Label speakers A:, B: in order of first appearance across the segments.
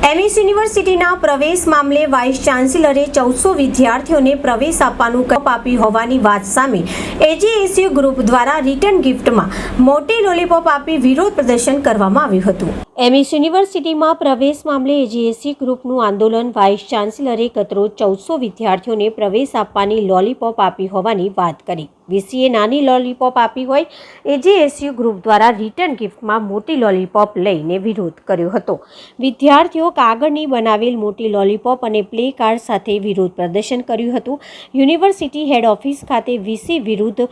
A: MS યુનિવર્સિટીના પ્રવેશ મામલે વાઇસ ચાન્સેલરે ચૌદસો વિદ્યાર્થીઓને પ્રવેશ આપવાનું કપ આપી હોવાની વાત સામે A G S U group દ્વારા રિટર્ન ગિફ્ટમાં મોટી લોલીપોપ આપી વિરોધ પ્રદર્શન કરવામાં આવ્યું હતું. એમએસ યુનિવર્સિટીમાં પ્રવેશ મામલે એજીએસસી ગ્રુપનું આંદોલન વાઇસ ચાન્સેલરે કતરો ચૌદસો વિદ્યાર્થીઓને પ્રવેશ આપવાની લોલીપોપ આપી હોવાની વાત કરી. વીસીએ નાની લોલીપોપ આપી હોય A G S U group દ્વારા રિટર્ન ગિફ્ટમાં મોટી લોલીપોપ લઈને વિરોધ કર્યો હતો. વિદ્યાર્થીઓ કાગળની બનાવેલ મોટી લોલીપોપ અને પ્લે કાર્ડ સાથે વિરોધ પ્રદર્શન કર્યું હતું. યુનિવર્સિટી હેડ ઓફિસ ખાતે વીસી વિરુદ્ધ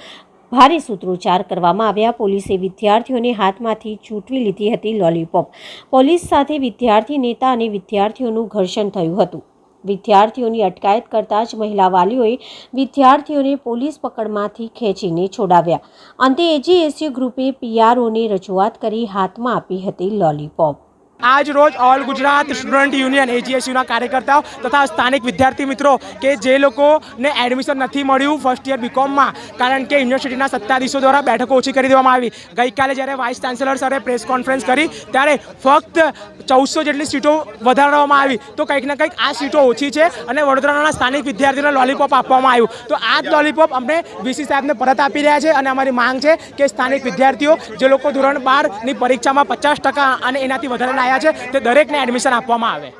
A: ભારે સૂત્રોચ્ચાર કરવામાં આવ્યા. પોલીસે વિદ્યાર્થીઓને હાથમાંથી છૂટવી લીધી હતી લોલીપોપ. પોલીસ સાથે વિદ્યાર્થી નેતા અને વિદ્યાર્થીઓનું ઘર્ષણ થયું હતું. વિદ્યાર્થીઓની અટકાયત કરતાં જ મહિલા વાલીઓએ વિદ્યાર્થીઓને પોલીસ પકડમાંથી ખેંચીને છોડાવ્યા. અંતે એજીએસયુ ગ્રુપે પીઆરઓને રજૂઆત કરી હાથમાં આપી હતી લોલીપોપ.
B: આજ રોજ ઓલ ગુજરાત સ્ટુડન્ટ યુનિયન એજીએસયુના કાર્યકર્તાઓ તથા સ્થાનિક વિદ્યાર્થી મિત્રો કે જે લોકોને એડમિશન નથી મળ્યું ફર્સ્ટ યર બીકોમમાં કારણ કે યુનિવર્સિટીના સત્તાધીશો દ્વારા બેઠકો ઓછી કરી દેવામાં આવી. ગઈકાલે જ્યારે વાઇસ ચાન્સેલર સરે પ્રેસ કોન્ફરન્સ કરી, ત્યારે ફક્ત ચૌદસો જેટલી સીટો વધારવામાં આવી. તો કંઈક ને કંઈક આ સીટો ઓછી છે અને વડોદરાના સ્થાનિક વિદ્યાર્થીઓને લોલીપોપ આપવામાં આવ્યું. તો આ જ લોલીપોપ અમને વીસી સાહેબને પરત આપી રહ્યા છે અને અમારી માંગ છે કે સ્થાનિક વિદ્યાર્થીઓ, જે લોકો ધોરણ બારની પરીક્ષામાં પચાસ ટકા અને એનાથી વધારે લાયા છે તે દરેકને એડમિશન આપવામાં આવે.